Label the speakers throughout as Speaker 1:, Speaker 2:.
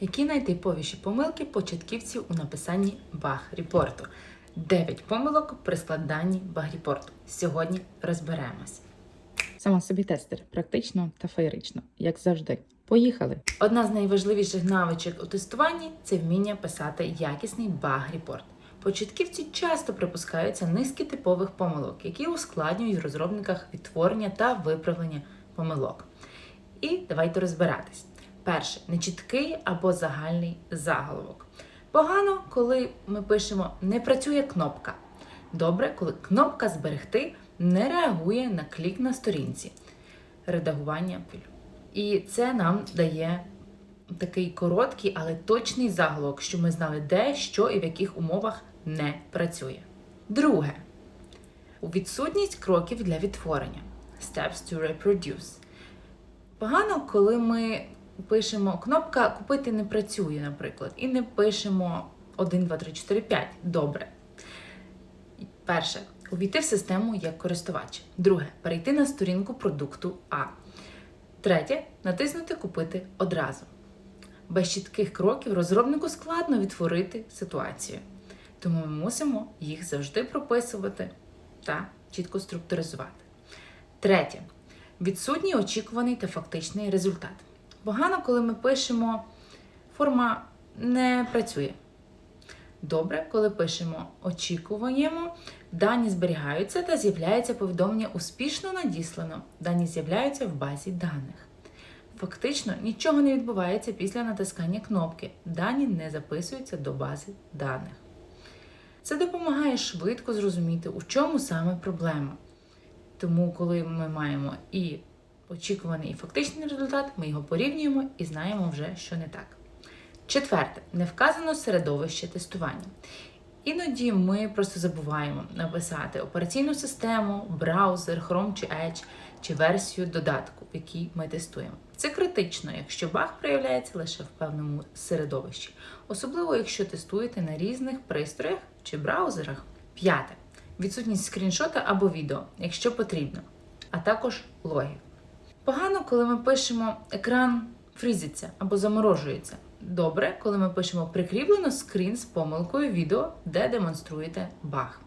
Speaker 1: Які найтиповіші помилки початківців у написанні баг-репорту? 9 помилок при складанні баг-репорту. Сьогодні розберемось. Сама собі тестер, практично та феєрично, як завжди. Поїхали! Одна з найважливіших навичок у тестуванні це вміння писати якісний баг-репорт. Початківці часто припускаються низки типових помилок, які ускладнюють в розробниках відтворення та виправлення помилок. І давайте розбиратись. Перше, нечіткий або загальний заголовок. Погано, коли ми пишемо не працює кнопка. Добре, коли кнопка зберегти не реагує на клік на сторінці. Редагування пилю. І це нам дає такий короткий, але точний заголовок, що ми знали, де, що і в яких умовах не працює. Друге. Відсутність кроків для відтворення. Steps to reproduce. Погано, коли ми пишемо кнопка Купити не працює, наприклад, і не пишемо 1, 2, 3, 4, 5. Добре. Перше. Увійти в систему як користувач. Друге. Перейти на сторінку продукту А. Третє. Натиснути Купити одразу. Без чітких кроків розробнику складно відтворити ситуацію. Тому ми мусимо їх завжди прописувати та чітко структуризувати. Третє. Відсутній очікуваний та фактичний результат. Погано, коли ми пишемо форма не працює. Добре, коли пишемо очікуємо, дані зберігаються та з'являється повідомлення успішно надіслано. Дані з'являються в базі даних. Фактично нічого не відбувається після натискання кнопки. Дані не записуються до бази даних. Це допомагає швидко зрозуміти, у чому саме проблема. Тому, коли ми маємо і очікуваний і фактичний результат, ми його порівнюємо і знаємо вже, що не так. Четверте, не вказано середовище тестування. Іноді ми просто забуваємо написати операційну систему, браузер, Chrome чи Edge, чи версію додатку, в якій ми тестуємо. Це критично, якщо баг проявляється лише в певному середовищі, особливо якщо тестуєте на різних пристроях чи браузерах. П'яте. Відсутність скріншота або відео, якщо потрібно, а також логів. Погано, коли ми пишемо екран фрізиться або заморожується. Добре, коли ми пишемо прикріплено скрін з помилкою відео, де демонструєте баг.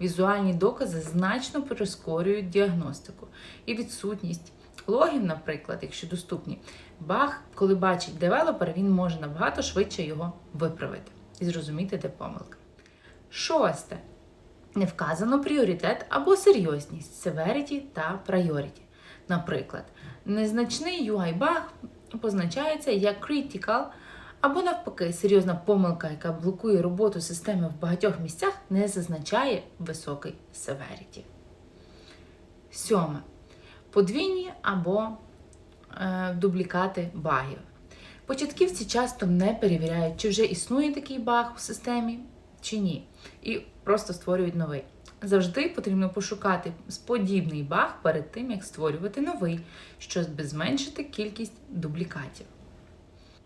Speaker 1: Візуальні докази значно прискорюють діагностику і відсутність логів, наприклад, якщо доступні, баг, коли бачить девелопер, він може набагато швидше його виправити і зрозуміти, де помилка. Шосте. Не вказано пріоритет або серйозність severity та priority. Наприклад, незначний UI-баг позначається як critical, або навпаки, серйозна помилка, яка блокує роботу системи в багатьох місцях, не зазначає високий severity. Сьоме. Подвійні або е, дублікати багів. Початківці часто не перевіряють, чи вже існує такий баг у системі, чи ні. І просто створюють новий. Завжди потрібно пошукати подібний баг перед тим, як створювати новий, щоб зменшити кількість дублікатів.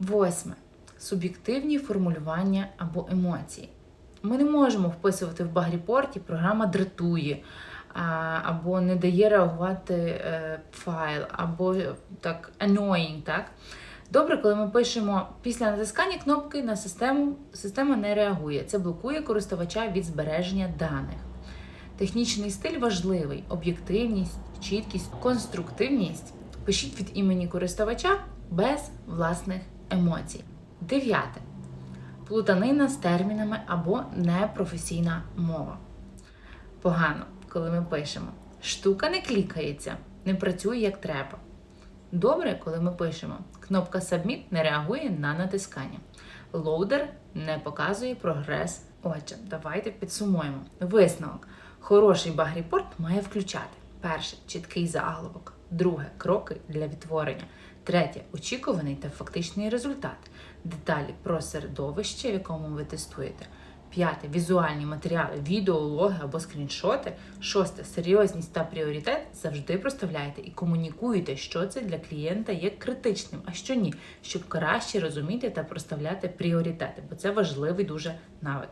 Speaker 1: Восьме. Суб'єктивні формулювання або емоції. Ми не можемо вписувати в баг-репорті програма дратує, або не дає реагувати е, файл, або так annoying, так? Добре, коли ми пишемо після натискання кнопки на систему, система не реагує. Це блокує користувача від збереження даних. Технічний стиль важливий: об'єктивність, чіткість, конструктивність. Пишіть від імені користувача без власних емоцій. Дев'яте. Плутанина з термінами або непрофесійна мова. Погано, коли ми пишемо. Штука не клікається, не працює як треба. Добре, коли ми пишемо. Кнопка Submit не реагує на натискання. Лоудер не показує прогрес. Отже, давайте підсумуємо. Висновок. Хороший баг-репорт має включати: перше чіткий заголовок, друге кроки для відтворення, третє очікуваний та фактичний результат, деталі про середовище, в якому ви тестуєте. П'яте візуальні матеріали, відео, логи або скріншоти. Шосте серйозність та пріоритет завжди проставляйте і комунікуйте, що це для клієнта є критичним, а що ні, щоб краще розуміти та проставляти пріоритети, бо це важливий дуже навик.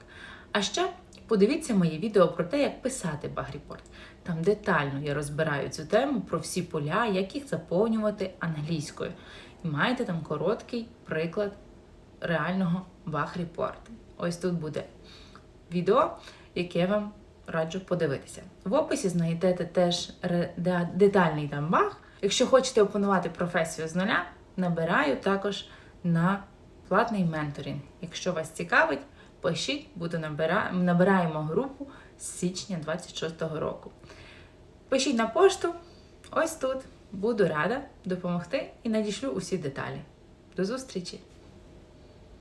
Speaker 1: А ще подивіться моє відео про те, як писати багріпорт. Там детально я розбираю цю тему про всі поля, як їх заповнювати англійською. І маєте там короткий приклад реального бах-репорту. Ось тут буде відео, яке вам раджу подивитися. В описі знайдете теж детальний там баг. Якщо хочете опанувати професію з нуля, набираю також на платний менторинг. Якщо вас цікавить, пишіть, буде набира... набираємо групу з січня 26-го року. Пишіть на пошту, ось тут. Буду рада допомогти і надішлю усі деталі. До зустрічі!